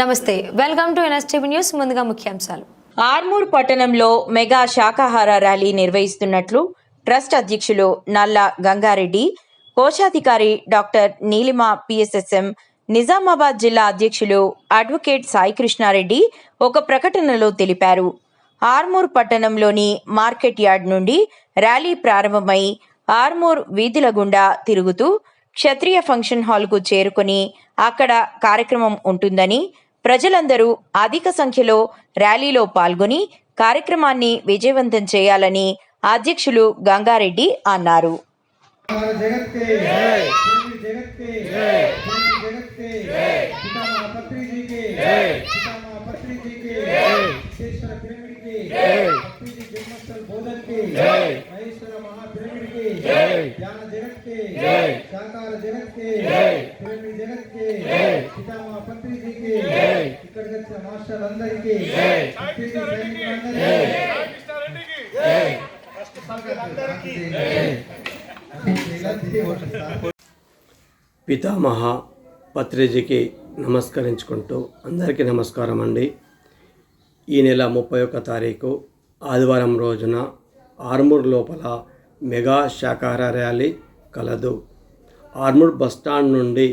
నమస్తే welcome to NSTV news ముందుగా ముఖ్యాంశాలు. ఆర్మూర్ పట్టణంలో మెగా శాకాహార ర్యాలీ నిర్వహిస్తున్నట్లు ట్రస్ట్ అధ్యక్షులు నల్ల గంగారెడ్డి కోశాధికారి డాక్టర్ నీలిమ పిఎస్ఎస్ఎం నిజామాబాద్ జిల్లా అధ్యక్షులు అడ్వకేట్ సాయికృష్ణారెడ్డి ఒక ప్రకటనలో తెలిపారు. ఆర్మూర్ పట్టణంలోని మార్కెట్ యార్డ్ నుండి ర్యాలీ ప్రారంభమై ఆర్మూర్ వీధుల గుండా తిరుగుతూ క్షత్రియ ఫంక్షన్ హాల్కు చేరుకొని అక్కడ కార్యక్రమం ఉంటుందని ప్రజలందరూ అధిక సంఖ్యలో ర్యాలీలో పాల్గొని కార్యక్రమాన్ని విజయవంతం చేయాలని అధ్యక్షులు గంగారెడ్డి అన్నారు జగత్ జగత్ పితామహ పత్రిజీకి నమస్కరించుకుంటూ అందరికీ నమస్కారం అండి ఈ నెల ముప్పై ఒక్క తారీఖు ఆదివారం రోజున ఆర్మూర్ లోపల మెగా శాఖార ర్యాలీ కలదు. ఆర్మూర్ బస్టాండ్ నుండి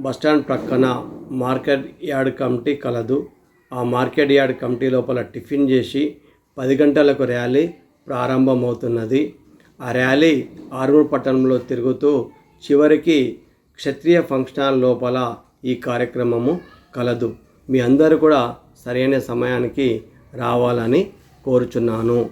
బస్టాండ్ ప్రక్కన మార్కెట్ యార్డ్ కమిటీ కలదు. ఆ మార్కెట్ యార్డ్ కమిటీ లోపల టిఫిన్ చేసి పది గంటలకు ర్యాలీ ప్రారంభమవుతున్నది. ఆ ర్యాలీ ఆర్మూర్ పట్టణంలో తిరుగుతూ చివరికి క్షత్రియ ఫంక్షన్ హాల్ లోపల ఈ కార్యక్రమము కలదు. మీ అందరూ కూడా సరైన సమయానికి రావాలని కోరుచున్నాను.